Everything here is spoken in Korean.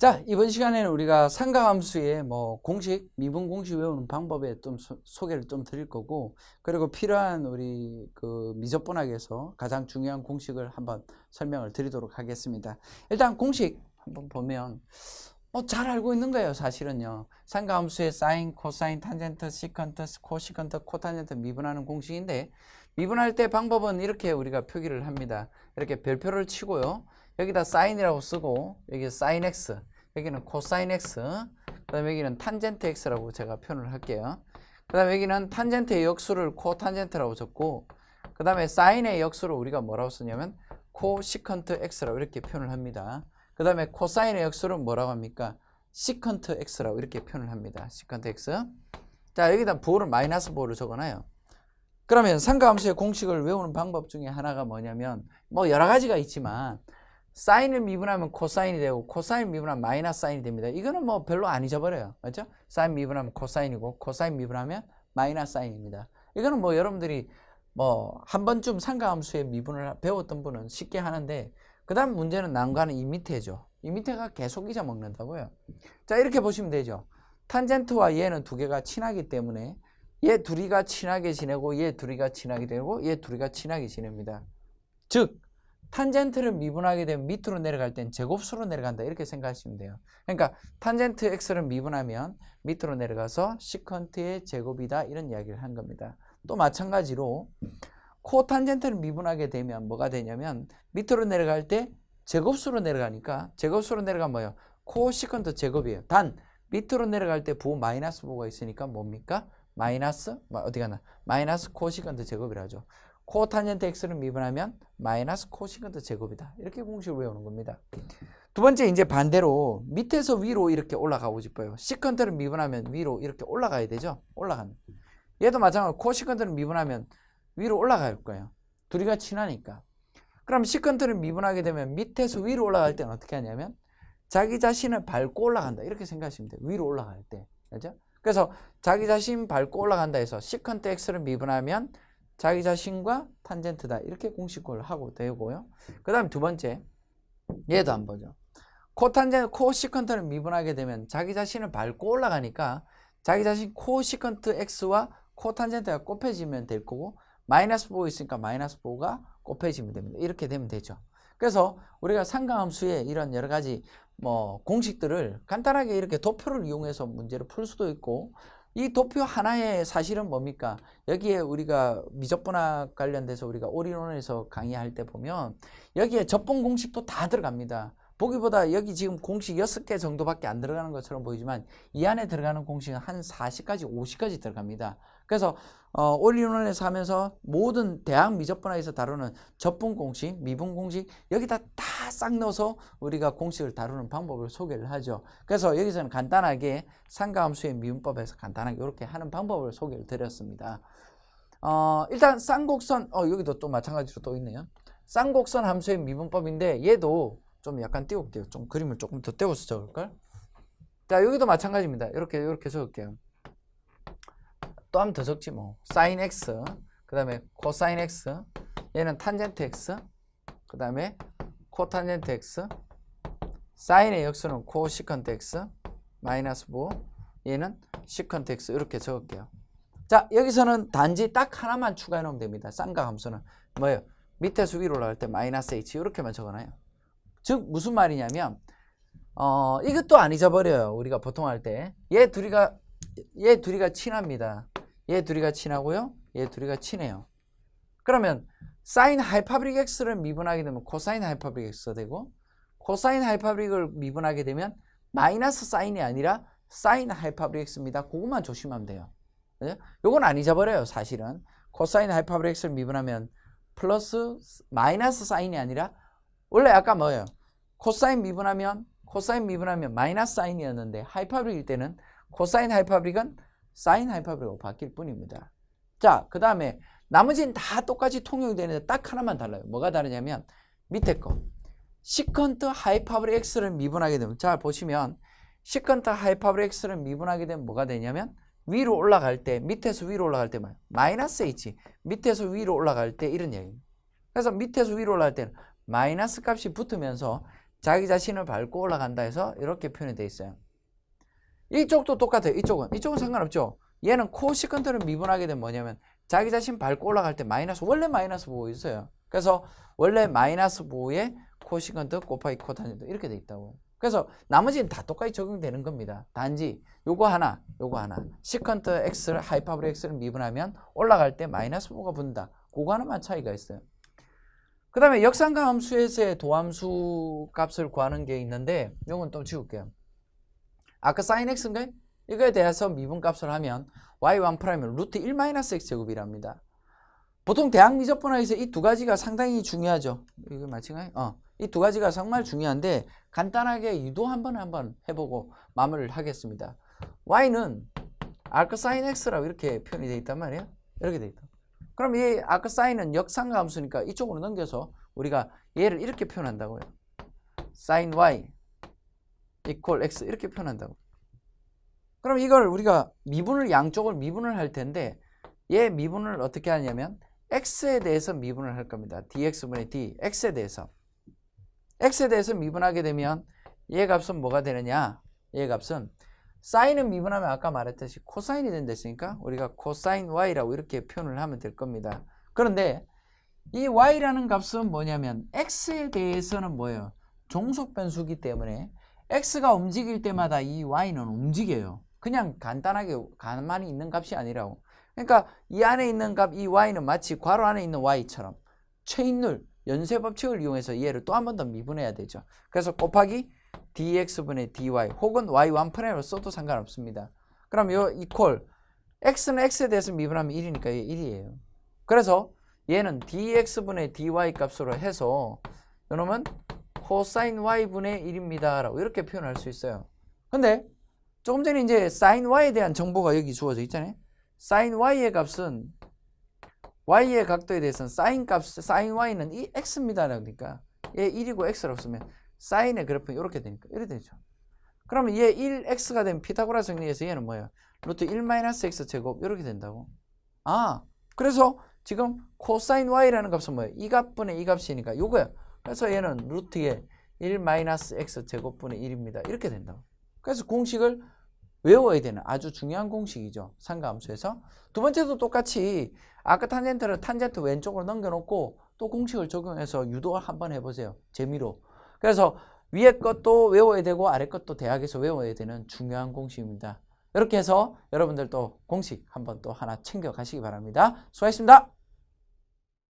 자, 이번 시간에는 우리가 삼각함수의 뭐 공식, 미분 공식 외우는 방법에 좀 소, 소개를 좀 드릴 거고, 그리고 필요한 우리 그 미적분학에서 가장 중요한 공식을 한번 설명을 드리도록 하겠습니다. 일단 공식 한번 보면 뭐잘 알고 있는 거예요, 사실은요. 삼각함수의 사인, 코사인, 탄젠트, 시컨트, 코시컨트, 코탄젠트 미분하는 공식인데 미분할 때 방법은 이렇게 우리가 표기를 합니다. 이렇게 별표를 치고요. 여기다 사인이라고 쓰고 여기 사인 x 여기는 코사인 x 그 다음에 여기는 탄젠트 x라고 제가 표현을 할게요. 그 다음에 여기는 탄젠트의 역수를 코탄젠트라고 적고 그 다음에 사인의 역수를 우리가 뭐라고 쓰냐면 코시컨트 x라고 이렇게 표현을 합니다. 그 다음에 코사인의 역수를 뭐라고 합니까? 시컨트 x라고 이렇게 표현을 합니다. 시컨트 x. 자 여기다 부호를 마이너스 부호를 적어놔요. 그러면 삼각함수의 공식을 외우는 방법 중에 하나가 뭐냐면 뭐 여러 가지가 있지만 사인을 미분하면 코사인이 되고 코사인 미분하면 마이너스 사인이 됩니다. 이거는 뭐 별로 안 잊어버려요. 맞죠? 사인 미분하면 코사인이고 코사인 미분하면 마이너스 사인입니다. 이거는 뭐 여러분들이 뭐 한 번쯤 삼각함수의 미분을 배웠던 분은 쉽게 하는데 그 다음 문제는 난관은 이 밑에죠. 이 밑에가 계속 잊어먹는다고요. 자 이렇게 보시면 되죠. 탄젠트와 얘는 두 개가 친하기 때문에 얘 둘이가 친하게 지내고 얘 둘이가 친하게 되고 얘 둘이가 친하게 지냅니다. 즉 탄젠트를 미분하게 되면 밑으로 내려갈 땐 제곱수로 내려간다 이렇게 생각하시면 돼요. 그러니까 탄젠트 x를 미분하면 밑으로 내려가서 시컨트의 제곱이다 이런 이야기를 한 겁니다. 또 마찬가지로 코탄젠트를 미분하게 되면 뭐가 되냐면 밑으로 내려갈 때 제곱수로 내려가니까 제곱수로 내려가면 뭐예요? 코시컨트 제곱이에요. 단 밑으로 내려갈 때 부호 마이너스 부호가 있으니까 뭡니까? 마이너스 어디 가나 마이너스 코시컨트 제곱이라죠. 코탄젠트 x를 미분하면 마이너스 코시컨트 제곱이다. 이렇게 공식을 외우는 겁니다. 두 번째 이제 반대로 밑에서 위로 이렇게 올라가고 싶어요. 시컨트를 미분하면 위로 이렇게 올라가야 되죠. 올라가는. 얘도 마찬가지로 코시컨트를 미분하면 위로 올라갈 거예요. 둘이가 친하니까. 그럼 시컨트를 미분하게 되면 밑에서 위로 올라갈 때는 어떻게 하냐면 자기 자신을 밟고 올라간다. 이렇게 생각하시면 돼요. 위로 올라갈 때. 그죠? 그래서 자기 자신 밟고 올라간다 해서 시컨트 x를 미분하면 자기 자신과 탄젠트다 이렇게 공식을 하고 되고요. 그 다음에 두 번째 얘도 한번 보죠. 코탄젠트 코시컨트를 미분하게 되면 자기 자신을 밟고 올라가니까 자기 자신 코시컨트 x와 코탄젠트가 곱해지면 될 거고 마이너스 보호 있으니까 마이너스 보호가 곱해지면 됩니다. 이렇게 되면 되죠. 그래서 우리가 삼각함수의 이런 여러 가지 뭐 공식들을 간단하게 이렇게 도표를 이용해서 문제를 풀 수도 있고 이 도표 하나에 사실은 뭡니까? 여기에 우리가 미적분학 관련돼서 우리가 올인원에서 강의할 때 보면 여기에 접분 공식도 다 들어갑니다. 보기보다 여기 지금 공식 6개 정도밖에 안 들어가는 것처럼 보이지만 이 안에 들어가는 공식은 한 40까지 50까지 들어갑니다. 그래서 어, 올인원에서 하면서 모든 대학 미적분학에서 다루는 접분 공식, 미분 공식 여기다 다 싹 넣어서 우리가 공식을 다루는 방법을 소개를 하죠. 그래서 여기서는 간단하게 삼각함수의 미분법에서 간단하게 이렇게 하는 방법을 소개를 드렸습니다. 어, 일단 쌍곡선 어, 여기도 또 마찬가지로 또 있네요. 쌍곡선 함수의 미분법인데 얘도 좀 약간 띄울게요. 좀 그림을 조금 더 띄워서 적을걸? 자, 여기도 마찬가지입니다. 이렇게, 이렇게 적을게요. 또한번더 적지 뭐. 사인 x, 그 다음에 코사인 x, 얘는 탄젠트 x, 그 다음에 코탄젠트 x, 사인의 역수는 코시컨트 x, 마이너스 부, 얘는 시컨트 x 이렇게 적을게요. 자, 여기서는 단지 딱 하나만 추가해 놓으면 됩니다. 쌍각함수는 뭐예요? 밑에서 위로 올라갈 때 마이너스 h 이렇게만 적어놔요. 즉 무슨 말이냐면 어 이것도 안 잊어버려요. 우리가 보통 할 때 얘 둘이가 얘 둘이가 친합니다. 얘 둘이가 친하고요. 얘 둘이가 친해요. 그러면 사인 하이파브릭 x를 미분하게 되면 코사인 하이파브릭 x가 되고 코사인 하이파브릭을 미분하게 되면 마이너스 사인이 아니라 사인 하이파브릭 x입니다. 그것만 조심하면 돼요. 그죠? 요건 안 잊어버려요. 사실은 코사인 하이파브릭 x를 미분하면 플러스 마이너스 사인이 아니라 원래 아까 뭐예요? 코사인 미분하면 코사인 미분하면 마이너스 사인이었는데 하이파브릭일 때는 코사인 하이파브릭은 사인 하이파브릭으로 바뀔 뿐입니다. 자, 그 다음에 나머지는 다 똑같이 통용이 되는데 딱 하나만 달라요. 뭐가 다르냐면 밑에 거 시컨트 하이파브릭 x를 미분하게 되면 잘 보시면 시컨트 하이파브릭 x를 미분하게 되면 뭐가 되냐면 위로 올라갈 때 밑에서 위로 올라갈 때 뭐예요? 마이너스 h 밑에서 위로 올라갈 때 이런 얘기입니다. 그래서 밑에서 위로 올라갈 때는 마이너스 값이 붙으면서 자기 자신을 밟고 올라간다 해서 이렇게 표현이 되어 있어요. 이쪽도 똑같아요. 이쪽은. 이쪽은 상관없죠. 얘는 코시컨트를 미분하게 되면 뭐냐면 자기 자신 밟고 올라갈 때 마이너스 원래 마이너스 보호 있어요. 그래서 원래 마이너스 보호에 코시컨트 곱하기 코탄젠트 이렇게 돼 있다고요. 그래서 나머지는 다 똑같이 적용되는 겁니다. 단지 요거 하나, 요거 하나. 시컨트 x를 하이파블 x를 미분하면 올라갈 때 마이너스 보호가 붙는다. 그거 하나만 차이가 있어요. 그 다음에 역삼각 함수에서의 도함수 값을 구하는 게 있는데 요건 또 지울게요. 아까 sin x인가? 이거에 대해서 미분 값을 하면 y1'은 루트 1-x 제곱이랍니다. 보통 대학 미적분학에서 이 두 가지가 상당히 중요하죠. 이거 맞힌가요? 어. 이 두 가지가 정말 중요한데 간단하게 유도 한번 한번 해보고 마무리를 하겠습니다. y는 arc sin x라고 이렇게 표현이 되어 있단 말이에요. 이렇게 되어 있다. 그럼 이 sin은 역상각 함수니까 이쪽으로 넘겨서 우리가 얘를 이렇게 표현한다고요. sin y equal x 이렇게 표현한다고. 그럼 이걸 우리가 미분을 양쪽을 미분을 할 텐데 얘 미분을 어떻게 하냐면 x에 대해서 미분을 할 겁니다. dx분의 d, x에 대해서. x에 대해서 미분하게 되면 얘 값은 뭐가 되느냐? 얘 값은 사인은 미분하면 아까 말했듯이 코사인이 된다 했으니까 우리가 코사인 y라고 이렇게 표현을 하면 될 겁니다. 그런데 이 y라는 값은 뭐냐면 x에 대해서는 뭐예요? 종속 변수기 때문에 x가 움직일 때마다 이 y는 움직여요. 그냥 간단하게 가만히 있는 값이 아니라고. 그러니까 이 안에 있는 값 이 y는 마치 괄호 안에 있는 y처럼 체인룰 연쇄 법칙을 이용해서 얘를 또 한 번 더 미분해야 되죠. 그래서 곱하기 dx분의 dy 혹은 y1'로 써도 상관없습니다. 그럼 요 이퀄 x는 x에 대해서 미분하면 1이니까 얘 1이에요. 그래서 얘는 dx분의 dy 값으로 해서 요놈은 코사인 y분의 1입니다. 라고 이렇게 표현할 수 있어요. 근데 조금 전에 이제 sin y에 대한 정보가 여기 주어져 있잖아요. sin y의 값은 y의 각도에 대해서는 sin 값, sin y는 이 x입니다. 그러니까 얘 1이고 x라고 쓰면 sin의 그래프는 이렇게 되니까 이렇게 되죠. 그러면 얘 1x가 된 피타고라 정리에서 얘는 뭐예요? 루트 1-x 제곱 이렇게 된다고. 아, 그래서 지금 코사인 y라는 값은 뭐예요? 이 값분의 이 값이니까 요거야. 그래서 얘는 루트의 1-x 제곱분의 1입니다. 이렇게 된다고. 그래서 공식을 외워야 되는 아주 중요한 공식이죠. 상가함수에서. 두 번째도 똑같이 아까 탄젠트를 탄젠트 왼쪽으로 넘겨놓고 또 공식을 적용해서 유도 한번 해보세요. 재미로. 그래서 위에 것도 외워야 되고 아래 것도 대학에서 외워야 되는 중요한 공식입니다. 이렇게 해서 여러분들도 공식 한번 또 하나 챙겨 가시기 바랍니다. 수고하셨습니다.